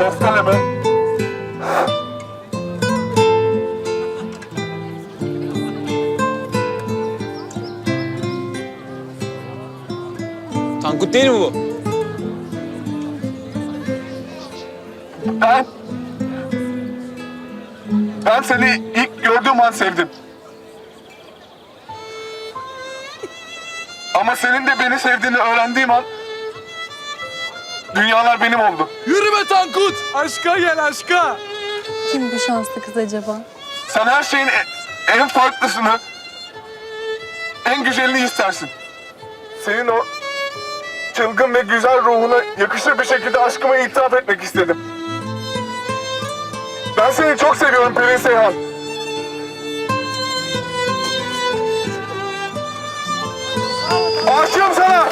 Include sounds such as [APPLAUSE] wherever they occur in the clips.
Besteleme. Tankut değil mi bu? Ben... Ben seni ilk gördüğüm an sevdim. Ama senin de beni sevdiğini öğrendiğim an... Dünyalar benim oldu. Yürüme Tankut! Aşka gel aşka! Kim bu şanslı kız acaba? Sen her şeyin e- en farklısını, en güzelini istersin. Senin o çılgın ve güzel ruhuna yakışır bir şekilde aşkımı itiraf etmek istedim. Ben seni çok seviyorum Pelin Seyhan. Aşığım sana.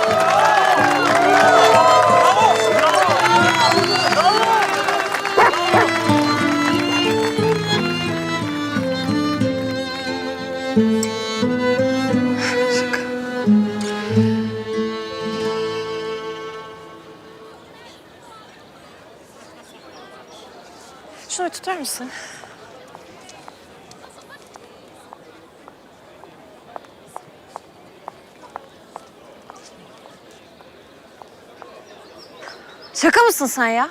Mısın? Şaka mısın sen ya?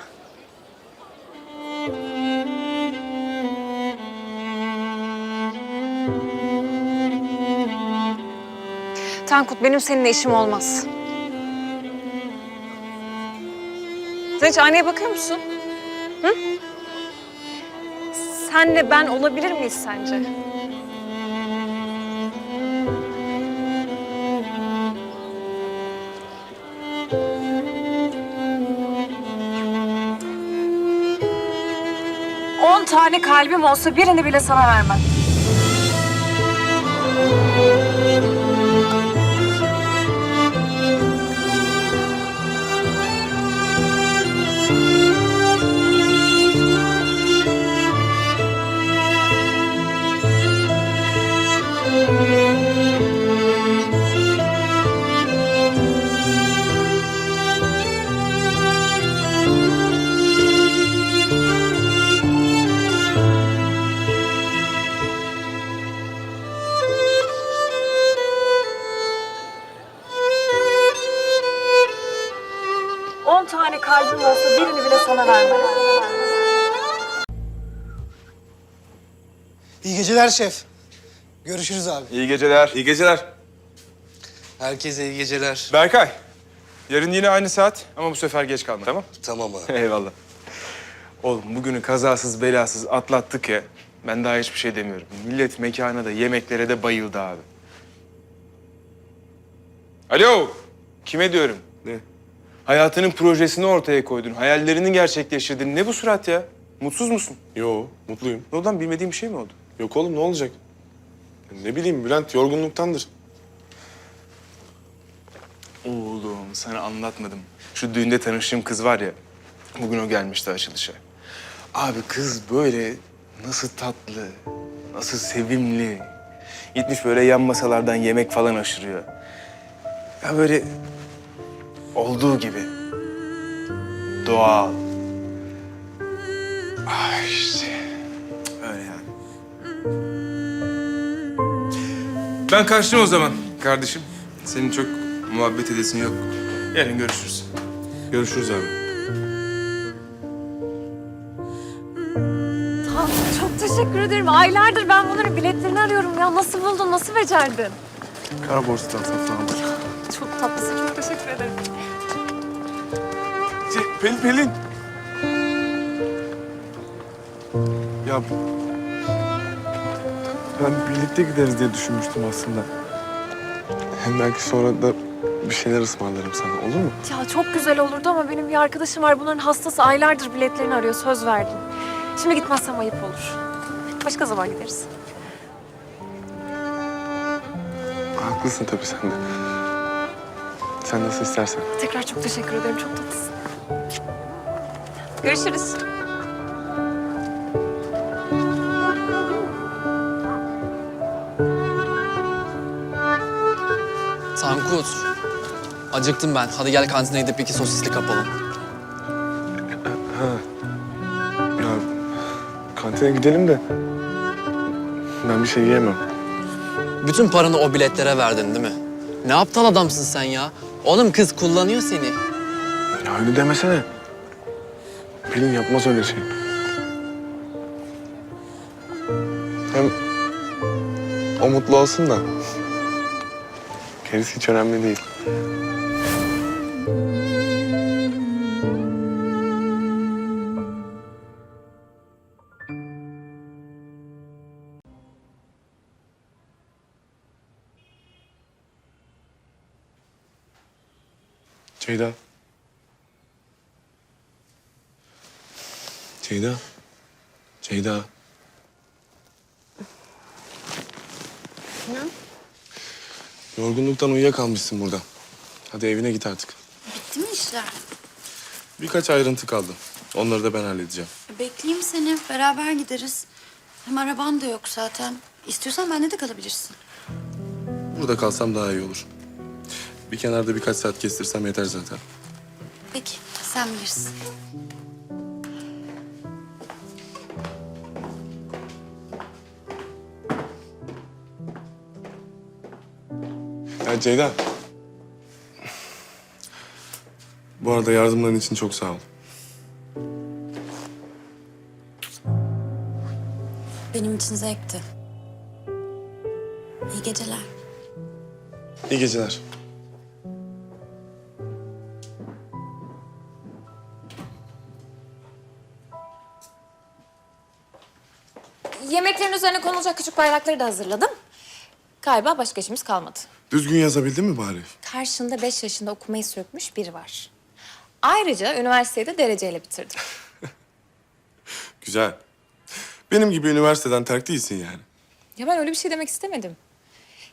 Tankut benim seninle işim olmaz. Sen hiç aynaya bakıyor musun? Senle ben olabilir miyiz sence? On tane kalbim olsa birini bile sana vermem. On tane kalbim olsa birini bile sana vermem. İyi geceler şef. Görüşürüz abi. İyi geceler. İyi geceler. Herkese iyi geceler. Berkay, yarın yine aynı saat ama bu sefer geç kalma tamam? Tamam abi. [LAUGHS] Eyvallah. Oğlum bugünü kazasız belasız atlattık ya. Ben daha hiçbir şey demiyorum. Millet mekana da yemeklere de bayıldı abi. Alo, kime diyorum? Hayatının projesini ortaya koydun, hayallerini gerçekleştirdin. Ne bu surat ya? Mutsuz musun? Yo, mutluyum. Ne oldu lan, bilmediğim bir şey mi oldu? Yok oğlum ne olacak? Ne bileyim Bülent yorgunluktandır. Oğlum sana anlatmadım. Şu düğünde tanıştığım kız var ya, bugün o gelmişti açılışa. Abi kız böyle nasıl tatlı, nasıl sevimli. Gitmiş böyle yan masalardan yemek falan aşırıyor. Ya böyle olduğu gibi. Doğal. Ah işte. Öyle yani. Ben kaçtım o zaman kardeşim. Senin çok muhabbet edesin yok. Yarın görüşürüz. Görüşürüz abi. Tankut çok teşekkür ederim. Aylardır ben bunların biletlerini arıyorum ya. Nasıl buldun, nasıl becerdin? Kara borsadan. Çok tatlısın, çok teşekkür ederim. Pelin, Pelin. Ya ben birlikte gideriz diye düşünmüştüm aslında. Hem belki sonra da bir şeyler ısmarlarım sana olur mu? Ya çok güzel olurdu ama benim bir arkadaşım var. Bunların hastası aylardır biletlerini arıyor. Söz verdim. Şimdi gitmezsem ayıp olur. Başka zaman gideriz. Haklısın tabii sen de. Sen nasıl istersen. Tekrar çok teşekkür ederim. Çok tatlısın. Görüşürüz. Tankut. Acıktım ben. Hadi gel kantine gidip iki sosisli kapalım. kantine gidelim de ben bir şey yiyemem. Bütün paranı o biletlere verdin değil mi? Ne aptal adamsın sen ya. Oğlum kız kullanıyor seni. Ya öyle demesene. Pelin yapmaz öyle şey. Hem o mutlu olsun da gerisi hiç önemli değil. Ceyda. Ceyda. Ceyda. Yorgunluktan uyuyakalmışsın burada. Hadi evine git artık. Bitti mi işler? Birkaç ayrıntı kaldı. Onları da ben halledeceğim. Bekleyeyim seni. Beraber gideriz. Hem araban da yok zaten. İstiyorsan bende de kalabilirsin. Burada kalsam daha iyi olur. Bir kenarda birkaç saat kestirsem yeter zaten. Peki, sen bilirsin. Ya Ceyda. Bu arada yardımların için çok sağ ol. Benim için zevkti. İyi geceler. İyi geceler. Yemeklerin üzerine konulacak küçük bayrakları da hazırladım. Galiba başka işimiz kalmadı. Düzgün yazabildin mi bari? Karşında beş yaşında okumayı sökmüş biri var. Ayrıca üniversiteyi de dereceyle bitirdim. [LAUGHS] Güzel. Benim gibi üniversiteden terk değilsin yani. Ya ben öyle bir şey demek istemedim.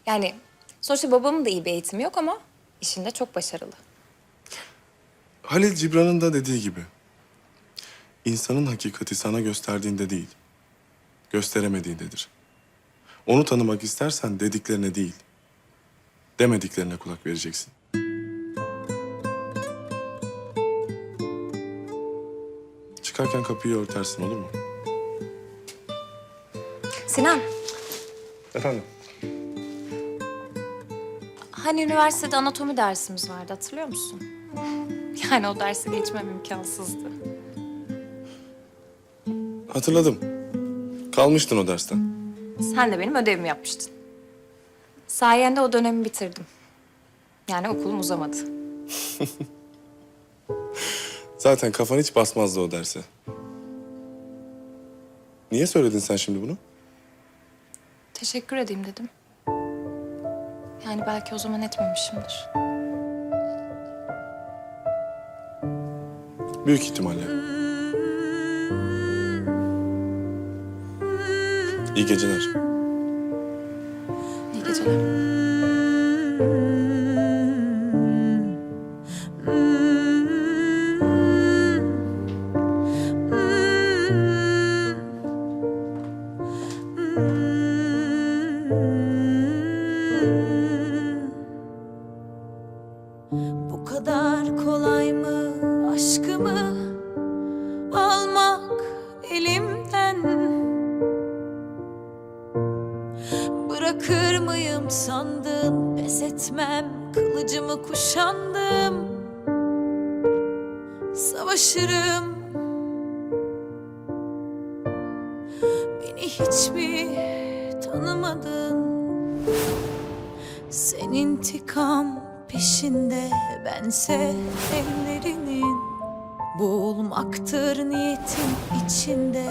Yani sonuçta babamın da iyi bir eğitimi yok ama işinde çok başarılı. Halil Cibran'ın da dediği gibi. İnsanın hakikati sana gösterdiğinde değil, gösteremediğindedir. Onu tanımak istersen dediklerine değil, demediklerine kulak vereceksin. Çıkarken kapıyı örtersin olur mu? Sinan, Efendim? hani üniversitede anatomi dersimiz vardı hatırlıyor musun? Yani o dersi geçmem imkansızdı. Hatırladım. Kalmıştın o dersten. Sen de benim ödevimi yapmıştın. Sayende o dönemi bitirdim. Yani okulum uzamadı. [LAUGHS] Zaten kafan hiç basmazdı o derse. Niye söyledin sen şimdi bunu? Teşekkür edeyim dedim. Yani belki o zaman etmemişimdir. Büyük ihtimalle. İyi geceler. İyi geceler. Bu kadar kolay mı aşkımı Bırakır mıyım sandın? Pes etmem kılıcımı kuşandım. Savaşırım. Beni hiç mi tanımadın? Sen intikam peşinde bense ellerinin Boğulmaktır niyetin içinde.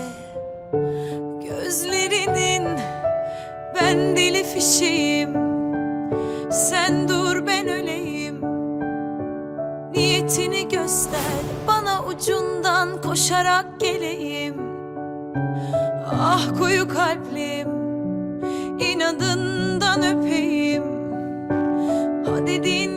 Gözlerinin ben deli fişeğim. Sen dur ben öleyim. Niyetini göster bana ucundan koşarak geleyim. Ah koyu kalplim inadından öpeyim. Ha dediğin